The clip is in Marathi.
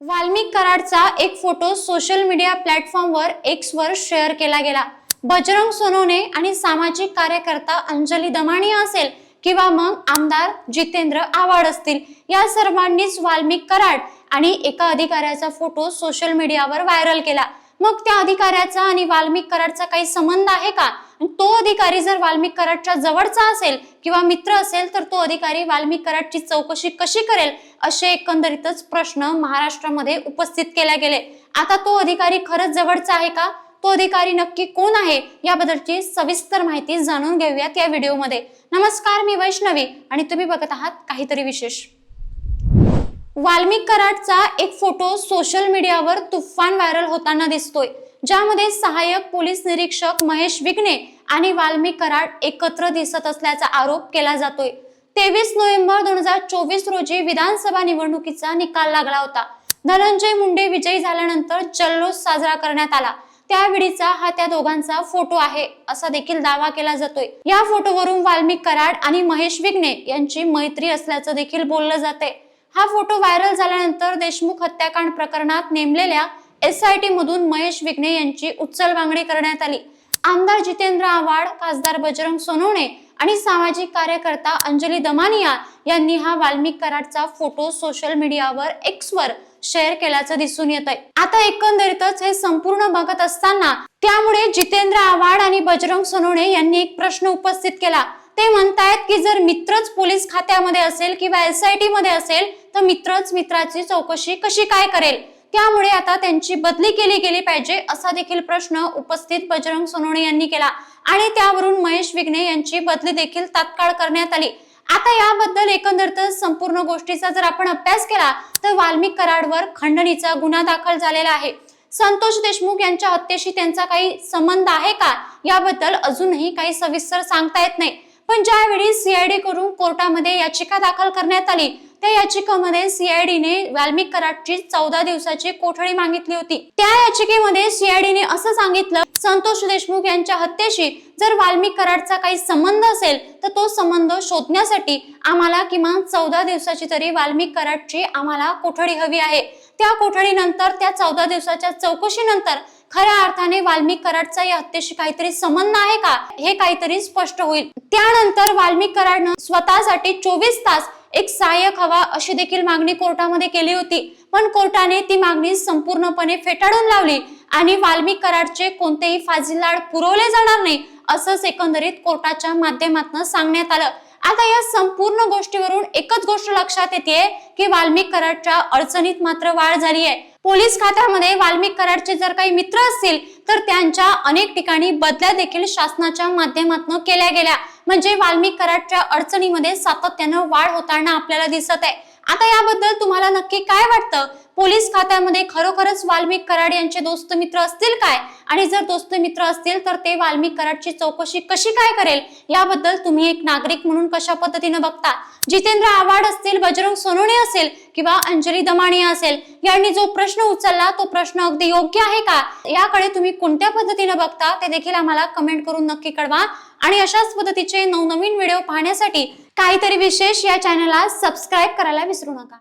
वाल्मिक कराडचा एक फोटो सोशल मीडिया प्लॅटफॉर्मवर एक्सवर शेअर केला गेला. बजरंग सोनवणे आणि सामाजिक कार्यकर्ता अंजली दमाणी असेल किंवा मग आमदार जितेंद्र आव्हाड असतील या सर्वांनीच वाल्मिक कराड आणि एका अधिकाऱ्याचा फोटो सोशल मीडियावर व्हायरल केला. मग त्या अधिकाऱ्याचा आणि वाल्मिक कराडचा काही संबंध आहे का? आणि तो अधिकारी जर वाल्मिक कराडच्या जवळचा असेल किंवा मित्र असेल तर तो अधिकारी वाल्मिक कराडची चौकशी कशी करेल असे एकंदरीतच प्रश्न महाराष्ट्रामध्ये उपस्थित केले गेले. आता तो अधिकारी खरंच जवळचा आहे का? तो अधिकारी नक्की कोण आहे? याबद्दलची सविस्तर माहिती जाणून घेऊयात या व्हिडिओमध्ये. नमस्कार मी वैष्णवी आणि तुम्ही बघत आहात काहीतरी विशेष. वाल्मिक कराडचा एक फोटो सोशल मीडियावर तुफान व्हायरल होताना दिसतोय. ज्यामध्ये सहाय्यक पोलीस निरीक्षक महेश विघ्ने आणि वाल्मिक कराड एकत्र दिसत असल्याचा आरोप केला जातोय. तेवीस नोव्हेंबर दोन हजार चोवीस रोजी विधानसभा निवडणुकीचा निकाल लागला होता. धनंजय मुंडे विजयी झाल्यानंतर जल्लोष साजरा करण्यात आला. त्यावेळीचा हा त्या दोघांचा फोटो आहे असा देखील दावा केला जातोय. या फोटोवरून वाल्मिक कराड आणि महेश विघ्ने यांची मैत्री असल्याचं देखील बोललं जाते हा फोटो व्हायरल झाल्यानंतर देशमुख हत्याकांड प्रकरणात नेमलेल्या एस आय टी मधून महेश विघ्ने यांची उचलबांगडी करण्यात आली. आमदार जितेंद्र आव्हाड खासदार बजरंग सोनवणे आणि सामाजिक कार्यकर्ता अंजली दमानिया यांनी हा वाल्मिक कराडचा फोटो सोशल मीडियावर एक्सवर शेअर केल्याचं दिसून येत आहे आता एकंदरीतच हे संपूर्ण बघत असताना त्यामुळे जितेंद्र आव्हाड आणि बजरंग सोनवणे यांनी एक प्रश्न उपस्थित केला. ते म्हणतायत की जर मित्रच पोलीस खात्यामध्ये असेल किंवा एस आय टी मध्ये असेल तर मित्रच मित्राची चौकशी कशी काय करेल? त्यामुळे आता त्यांची बदली केली गेली पाहिजे असा देखील प्रश्न उपस्थित बजरंग सोनवणे यांनी केला. आणि त्यावरून महेश विघ्ने यांची बदली देखील तात्काळ करण्यात आली. आता याबद्दल एकंदरत संपूर्ण गोष्टीचा जर आपण अभ्यास केला तर वाल्मिक कराडवर खंडणीचा गुन्हा दाखल झालेला आहे. संतोष देशमुख यांच्या हत्येशी त्यांचा काही संबंध आहे का? याबद्दल अजूनही काही सविस्तर सांगता येत नाही. पण ज्यावेळी सीआयडी करून कोर्टामध्ये याचिका दाखल करण्यात आली या याचिकेमध्ये सीआयडीने वाल्मिक कराडची चौदा दिवसाची कोठडी मागितली होती. त्या याचिकेमध्ये सीआयडीने असं सांगितलं संतोष देशमुख यांच्या हत्येशी जर वाल्मिक कराडचा काही संबंध असेल तर तो संबंध शोधण्यासाठी आम्हाला किमान चौदा दिवसाची तरी वाल्मिक कराडची आम्हाला कोठडी हवी आहे. त्या कोठडीनंतर त्या चौदा दिवसाच्या चौकशीनंतर खऱ्या अर्थाने वाल्मिक कराडचा या हत्येशी काहीतरी संबंध आहे का हे काहीतरी स्पष्ट होईल. त्यानंतर वाल्मिक कराडनं स्वतःसाठी चोवीस तास एक सहाय्यक हवा अशी देखील मागणी कोर्टामध्ये केली होती. पण कोर्टाने ती मागणी संपूर्णपणे फेटाळून लावली आणि वाल्मिक कराडचे कोणतेही फाजिललाड पुरवले जाणार नाही असंच एकंदरीत कोर्टाच्या माध्यमातून सांगण्यात आलं. आता या संपूर्ण गोष्टीवरून एकच गोष्ट लक्षात येते की वाल्मिक कराडच्या अडचणीत मात्र वाढ झाली आहे पोलीस खात्यामध्ये वाल्मिक कराडचे जर काही मित्र असतील तर त्यांच्या अनेक ठिकाणी बदल्या देखील शासनाच्या माध्यमातून केल्या गेल्या. म्हणजे वाल्मिक कराडच्या अडचणीमध्ये सातत्यानं वाढ होताना आपल्याला दिसत आहे. आता याबद्दल तुम्हाला नक्की काय वाटतं? पोलीस खात्यामध्ये खरोखरच वाल्मिक कराड यांचे दोस्त मित्र असतील काय? आणि जर दोस्त मित्र असतील तर ते वाल्मिक कराडची चौकशी कशी काय करेल? याबद्दल तुम्ही एक नागरिक म्हणून कशा पद्धतीने बघता? जितेंद्र आव्हाड असतील बजरंग सोनवणे असेल किंवा अंजली दमाणिया असेल यांनी जो प्रश्न उचलला तो प्रश्न अगदी योग्य आहे का? याकडे तुम्ही कोणत्या पद्धतीने बघता? ते देखील आम्हाला कमेंट करून नक्की कळवा. आणि अशाच पद्धतीचे नवनवीन व्हिडिओ पाहण्यासाठी काहीतरी विशेष या चॅनलला सबस्क्राईब करायला विसरू नका.